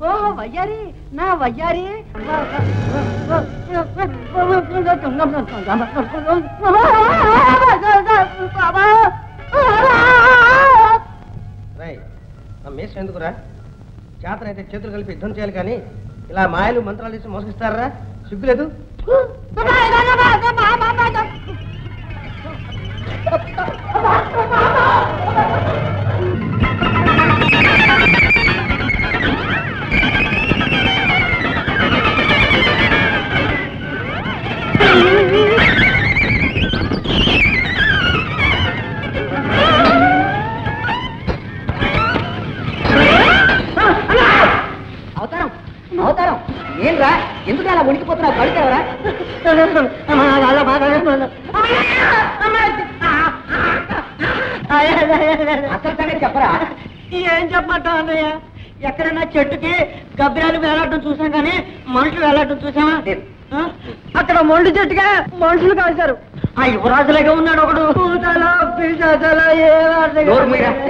ఓ వయ్యారి నా వయ్యారి. మేస్ ఎందుకురా? చేతనైతే చేతులు కలిపి యుద్ధం చేయాలి కానీ ఇలా మాయలు మంత్రాలు చేసి మోసగిస్తారా? సిగ్గులేదు అవతారం అవతారం ఏంరా? ఎందుకు అలా ఉనికిపోతున్నావు కడుతావరా అసలు చెప్పరా? ఏం చెప్పమంటావు అన్నయ్య? ఎక్కడన్నా చెట్టుకి గబ్బిరాలు వేలాడటం చూసాం కానీ మనుషులు వేలాడటం చూసామా? అక్కడ మొండి చెట్టుగా మనుషులు కాల్చారు. ఆ యువరాజులాగా ఉన్నాడు ఒకడు. ఏ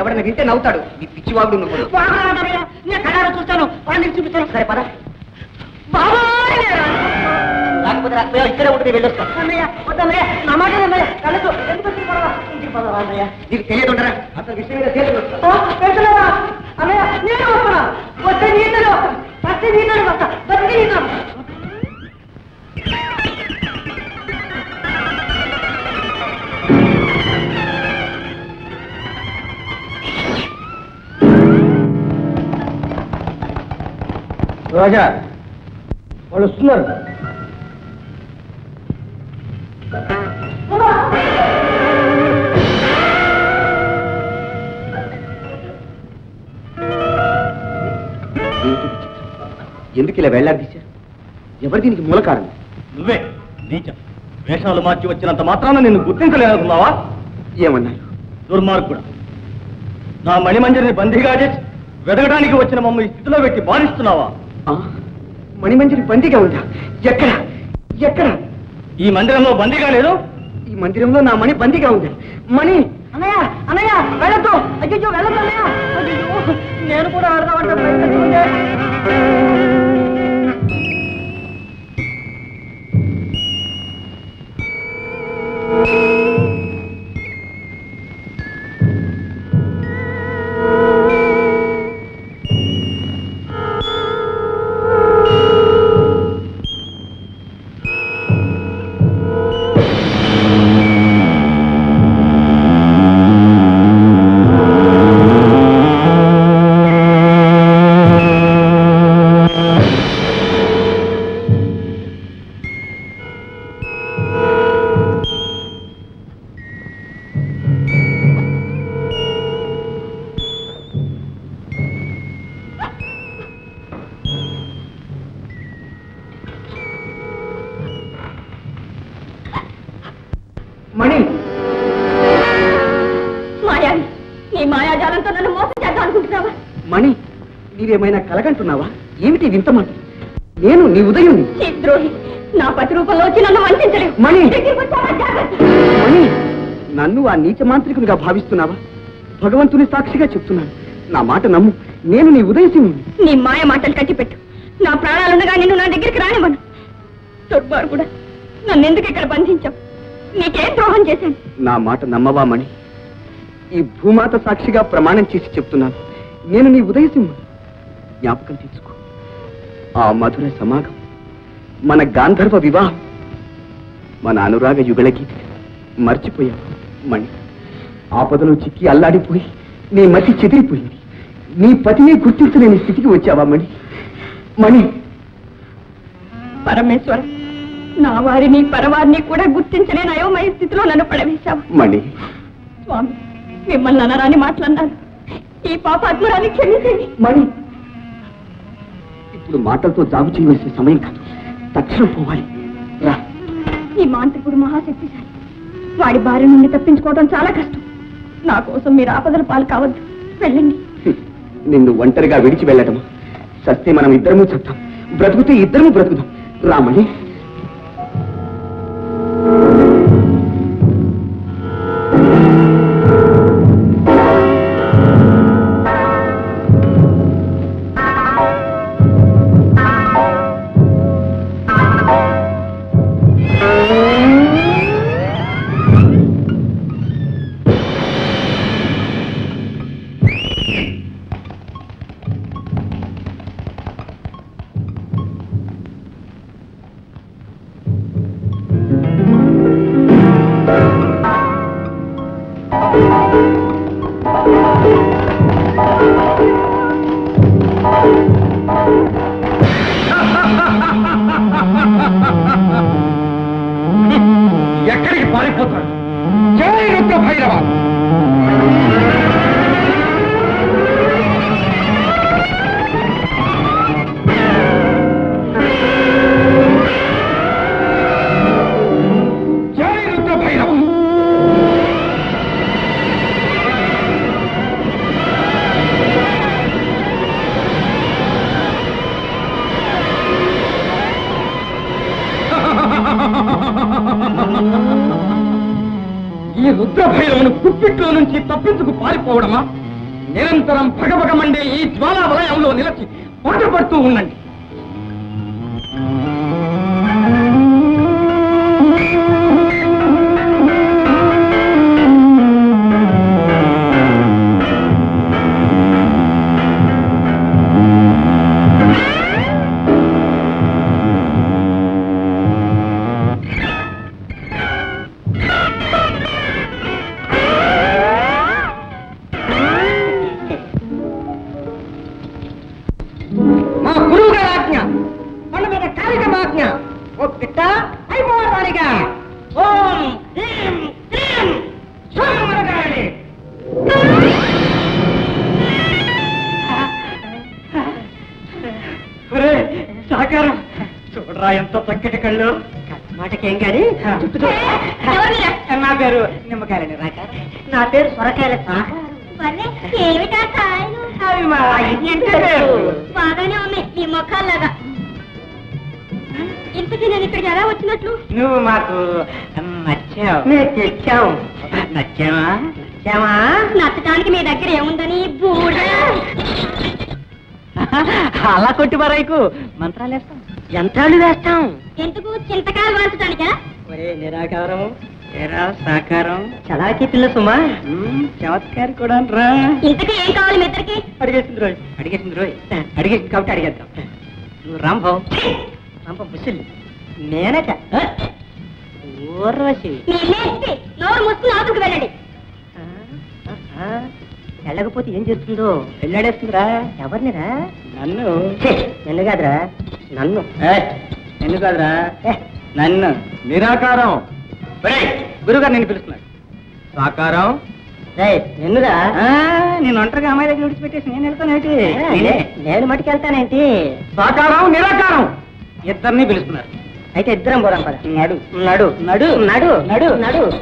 ఎవరైనా వింటే నవ్వుతాడు. ఈ పిచ్చివాగుడు నువ్వు. చూస్తాను. వాడిని చూపిస్తాను. సరే పద? లేకపోతే రాకపోయా ఇక్కడే ఉంటుంది వెళ్ళొస్తా. నీకు తెలియదు ఉండరా అసలు విషయం మీద తెలియదు? అన్నయ్య, నేను వస్తున్నా. వస్తే నీతోనే వస్తా. వస్తే నీతోనే వస్తా. బతికి నీతో. రోజా వాళ్ళు వస్తున్నారు. ఎందుకు ఇలా వెళ్ళాడదీశారు ఎవరు దీనికి మూల కారణం? నువ్వే నీచం వేషాలు మార్చి వచ్చినంత మాత్రాన నిన్ను గుర్తించలేనుకున్నావా ఏమన్నారు? దుర్మార్గుడు. నా మణిమంజరిని బందీగా చేసి వెదగడానికి వచ్చిన మమ్మల్ని స్థితిలో పెట్టి బాధిస్తున్నావా మణిమంజరి బందీగా ఉందా? ఎక్కడ? ఎక్కడ? ఈ మందిరంలో బందీగా లేదు? ఈ మందిరంలో నా మణి బందీగా ఉంది. మణి! అన్నయ్య! అన్నయ్య! వెళ్ళొద్దు! అయ్యో వెళ్ళొద్దు అన్నయ్య! నేను కూడా ఆడదామంటే నీ మాయాజాలంతో నన్ను మోసం చేద్దాం అనుకుంటున్నావా? మణి నీవేమైనా కలగంటున్నావా? ఏమిటి వింత మాట? నేను నీ ఉదయం ద్రోహి నా పతి రూపంలో వచ్చి నన్ను వంచలేవు మణి! నన్ను ఆ నీచ మాంత్రికునిగా భావిస్తున్నావా? భగవంతుని సాక్షిగా చెప్తున్నాను. నా మాట నమ్ము. నేను నీ ఉదయసింహుని నీ మాయ మాటలు కట్టిపెట్టు. నా ప్రాణాలుండగా నిన్ను నా దగ్గరికి రానివ్వను. దుర్బారు కూడా నన్ను ఎందుకు ఇక్కడ బంధించావు? నీకేం ద్రోహం చేశాను? నా మాట నమ్మవా మణి? ఈ భూమాత సాక్షిగా ప్రమాణం చేసి చెప్తున్నాను. నేను నీ ఉదయసింహుని. జ్ఞాపకం తెచ్చుకో ఆ మధుర సమాగం మన గాంధర్వ వివాహం మన అనురాగ యుగళ గీత మర్చిపోయావు మణి. ఆపదలో చిక్కి అల్లాడిపోయి నీ మతి చెదిరిపోయింది. నీ పతిని గుర్తించలేని స్థితికి వచ్చావా మణి? మణి. పరమేశ్వర నా వారిని పరవారిని కూడా గుర్తించలేని అయోమయ స్థితిలో నన్ను పడవేశావు. మణి. స్వామి. మిమ్మల్ని అనరాని మాట్లాడినాను ఈ పాపాత్మరాన్ని క్షమించండి. మణి ఇప్పుడు మాటలతో జాగు చేయవలసిన సమయం కాదు. తక్షణం పోవాలి. రా. ఈ మాంత్రికుడు మహాశక్తిశాలి వాడి భార్య నుండి తప్పించుకోవడం చాలా కష్టం. నా కోసం మీరు ఆపదల పాలు కావద్దు. వెళ్ళండి. నిన్ను ఒంటరిగా విడిచి వెళ్ళటమా? సస్తే మనం ఇద్దరము చెప్తాం. బ్రతుకుతే ఇద్దరము బ్రతుకుదాం. రామణి పారిపోతాడు జై రుద్ర భైరవ ఈ రుద్రభైరవును గుప్పిట్లో నుంచి తప్పించుకు పారిపోవడమా? నిరంతరం భగభగమండే ఈ జ్వాలా వలయంలో నిలచి బాధపడుతూ ఉండండి. ఎంత చక్కటి కళ్ళు? మాటకేం గాని? నా పేరు నిమ్మకాయలని రాక నా పేరు సొరకాయల బాగానే ఉన్నాయి మీ ముఖాల్లాగా. ఇంతకీ నేను ఇక్కడికి ఎలా వచ్చినట్లు? నువ్వు మాకు నచ్చావు. తెచ్చావు. నచ్చావా? నచ్చావా? నచ్చటానికి మీ దగ్గర ఏముందని బూడ అలా కొట్టి మరైకు మంత్రాలు వేస్తాం యంత్రాలు వేస్తాం. ఎందుకు? చింతకాయలు వాల్చడానికా? ఒరే నిరాకారం ఎరా సాకారం. చలాకి పిల్ల సుమా. చమత్కారి కూడా రా ఇంతకీ ఏం కావాలి మీ ఇద్దరికి? అడిగేసింది రోయ్. అడిగేసింది రోయ్. అడిగేసింది కాబట్టి అడిగేద్దాం. నువ్వు రాంభవ్ రాంభవ్ ముసలి. నేనట ఊర్వశి. నోరు మూసుకుని వెళ్ళండి. వెళ్ళకపోతే ఏం చేస్తుందో వెళ్ళాడేస్తుందిరా. ఎవరినిరా? నన్ను. నన్ను కాదురా. నన్ను. నన్ను కాదురా. నన్ను. నిరాకారం. గురుగారు నేను పిలుస్తున్నాడు సాకారం? నిన్నురా నేను ఒంటరిగా అమ్మాయి దగ్గర విడిచిపెట్టేసి నేను వెళ్తానేంటి నేను మటుకు వెళ్తానేంటి సాకారం నిరాకారం. ఇద్దరిని పిలుస్తున్నారు. అయితే ఇద్దరం పోదాం పద. నడు. నడు. నడు. నడు. నడు. నడు.